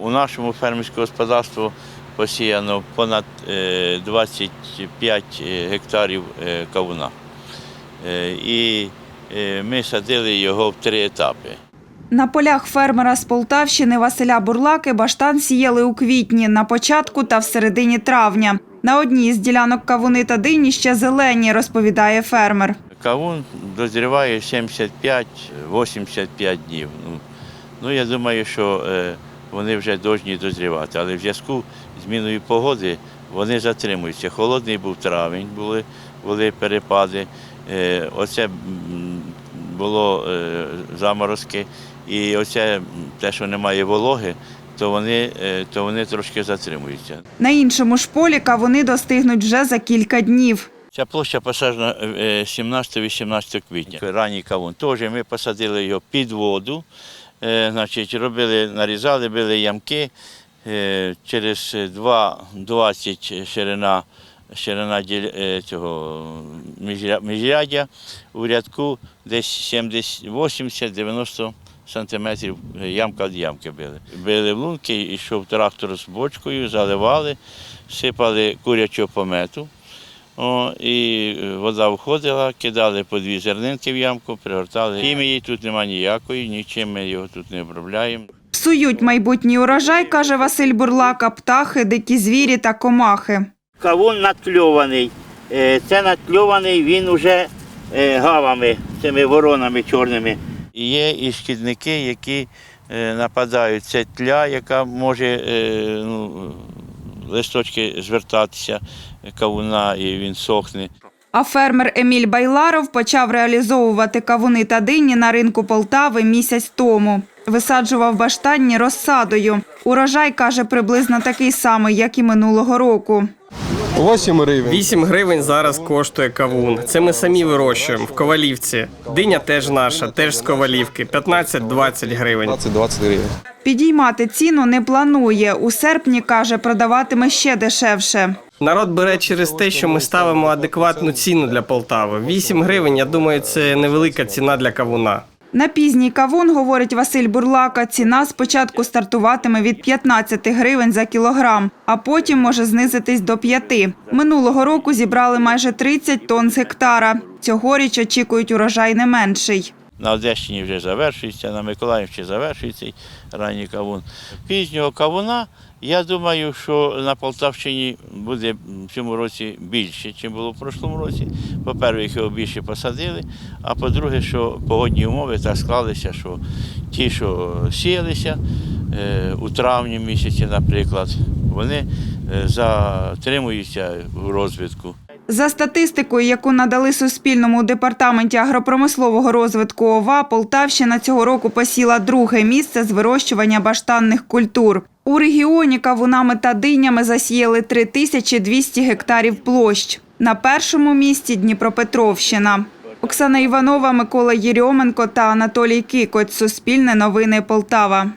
У нашому фермерському господарстві посіяно понад е, 25 гектарів е, кавуна. Е, І е, ми садили його в три етапи. На полях фермера з Полтавщини Василя Бурлаки баштан сіяли у квітні, на початку та в середині травня. На одній з ділянок кавуни та дині ще зелені, розповідає фермер. Кавун дозріває 75-85 днів. Ну, ну, я думаю, що е, вони вже повинні дозрівати, але в зв'язку з зміною погоди вони затримуються. Холодний був травень, були, були перепади. Е, оце було е, заморозки. І оце те, що немає вологи, то вони, е, то вони трошки затримуються. На іншому ж полі кавуни достигнуть вже за кілька днів. Ця площа посаджена е, 17-18 квітня. Ранній кавун. Теж ми посадили його під воду. Е, Значить, робили, нарізали, били ямки. Е, Через 2,20 ширина, ширина е, цього міжря- міжряддя у рядку десь 80-90 сантиметрів ямка від ямки били. Били в лунки, йшов трактор з бочкою, заливали, сипали курячого помету. О, і е, вода входила, кидали по дві зернинки в ямку, пригортали. Хімії тут немає ніякої, нічим ми його тут не обробляємо. Псують майбутній урожай, каже Василь Бурлака, птахи, дикі звірі та комахи. Кавун натльований. Е, Це натльований він уже е, гавами, цими воронами чорними. І є і шкідники, які нападають. Це тля, яка може ну, листочки звертатися кавуна, і він сохне. А фермер Еміль Байларов почав реалізовувати кавуни та дині на ринку Полтави місяць тому. Висаджував баштанні розсадою. Урожай, каже, приблизно такий самий, як і минулого року. 8 гривень. 8 гривень зараз коштує кавун. Це ми самі вирощуємо в Ковалівці. Диня теж наша, теж з Ковалівки. 15-20 гривень. 20-20 гривень. Підіймати ціну не планує. У серпні, каже, продаватиме ще дешевше. Народ бере через те, що ми ставимо адекватну ціну для Полтави. 8 гривень, я думаю, це невелика ціна для кавуна. На пізній кавун, говорить Василь Бурлака, ціна спочатку стартуватиме від 15 гривень за кілограм, а потім може знизитись до 5. Минулого року зібрали майже 30 тонн з гектара. Цьогоріч очікують урожай не менший. На Одещині вже завершується, на Миколаївщині завершується ранній кавун. Пізнього кавуна, я думаю, що на Полтавщині буде в цьому році більше, ніж було в прошлому році. По-перше, їх його більше посадили, а по-друге, що погодні умови так склалися, що ті, що сіялися е, у травні місяці, наприклад, вони е, затримуються у розвитку. За статистикою, яку надали Суспільному департаменті агропромислового розвитку ОВА, Полтавщина цього року посіла друге місце з вирощування баштанних культур. У регіоні кавунами та динями засіяли 3200 гектарів площ. На першому місці Дніпропетровщина. Оксана Іванова, Микола Єрьоменко та Анатолій Кикоць. Суспільне новини Полтава.